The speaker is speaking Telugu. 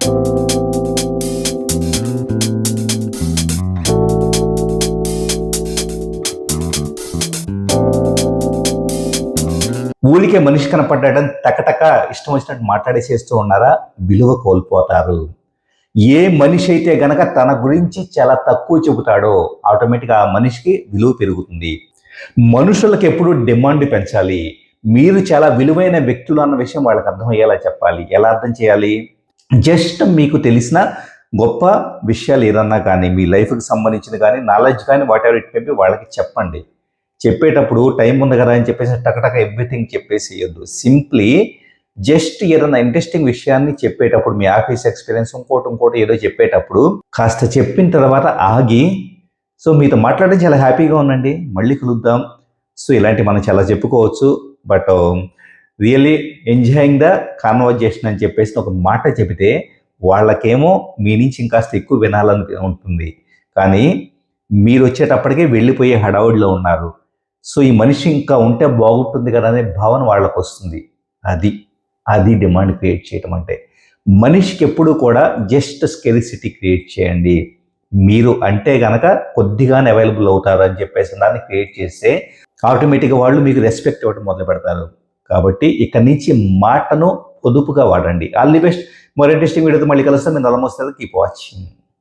ఊరికే మనిషి కనపడ్డాడని టకటక ఇష్టం వచ్చినట్టు మాట్లాడేసేస్తూ ఉన్నారా? విలువ కోల్పోతారు. ఏ మనిషి అయితే గనక తన గురించి చాలా తక్కువ చెబుతాడో ఆటోమేటిక్గా ఆ మనిషికి విలువ పెరుగుతుంది. మనుషులకు ఎప్పుడు డిమాండ్ పెంచాలి. మీరు చాలా విలువైన వ్యక్తులు అన్న విషయం వాళ్ళకి అర్థమయ్యేలా చెప్పాలి. ఎలా అర్థం చేయాలి? జస్ట్ మీకు తెలిసిన గొప్ప విషయాలు ఏదన్నా కానీ మీ లైఫ్కి సంబంధించిన కానీ నాలెడ్జ్ కానీ వాట్ ఎవర్ ఇట్ మేబీ వాళ్ళకి చెప్పండి. చెప్పేటప్పుడు టైం ఉంది కదా అని చెప్పేసి టకటక ఎవ్రీథింగ్ చెప్పేసేయొద్దు సింప్లీ జస్ట్ ఏదైనా ఇంట్రెస్టింగ్ విషయాన్ని చెప్పేటప్పుడు మీ ఆఫీస్ ఎక్స్పీరియన్స్ ఇంకోటి ఇంకోటి ఏదో చెప్పేటప్పుడు కాస్త చెప్పిన తర్వాత ఆగి సో మీతో మాట్లాడడం చాలా హ్యాపీగా ఉందండి. మళ్ళీ కలుద్దాం. సో ఇలాంటి మనం చాలా చెప్పుకోవచ్చు. But really enjoying the conversation అని చెప్పేసి ఒక మాట చెబితే వాళ్ళకేమో మీ నుంచి ఇంకాస్త ఎక్కువ వినాలని ఉంటుంది. కానీ మీరు వచ్చేటప్పటికే వెళ్ళిపోయే హడావుడిలో ఉన్నారు. సో ఈ మనిషి ఇంకా ఉంటే బాగుంటుంది కదా అనే భావన వాళ్ళకు వస్తుంది. అది అది డిమాండ్ క్రియేట్ చేయటం అంటే. మనిషికి ఎప్పుడూ కూడా జస్ట్ స్కెరిసిటీ క్రియేట్ చేయండి. మీరు అంటే గనక కొద్దిగానే అవైలబుల్ అవుతారు అని చెప్పేసి దాన్ని క్రియేట్ చేస్తే ఆటోమేటిక్గా వాళ్ళు మీకు రెస్పెక్ట్ ఇవ్వడం మొదలు పెడతారు కాబట్టి ఇక్కడి నుంచి మాటను పొదుపుగా వాడండి. ఆల్ ది బెస్ట్ మరో ఇంట్రెస్టింగ్ వీడియోతో మళ్ళీ కలుస్తాం. మీరు నలమొస్తుంది కీప్ వాచింగ్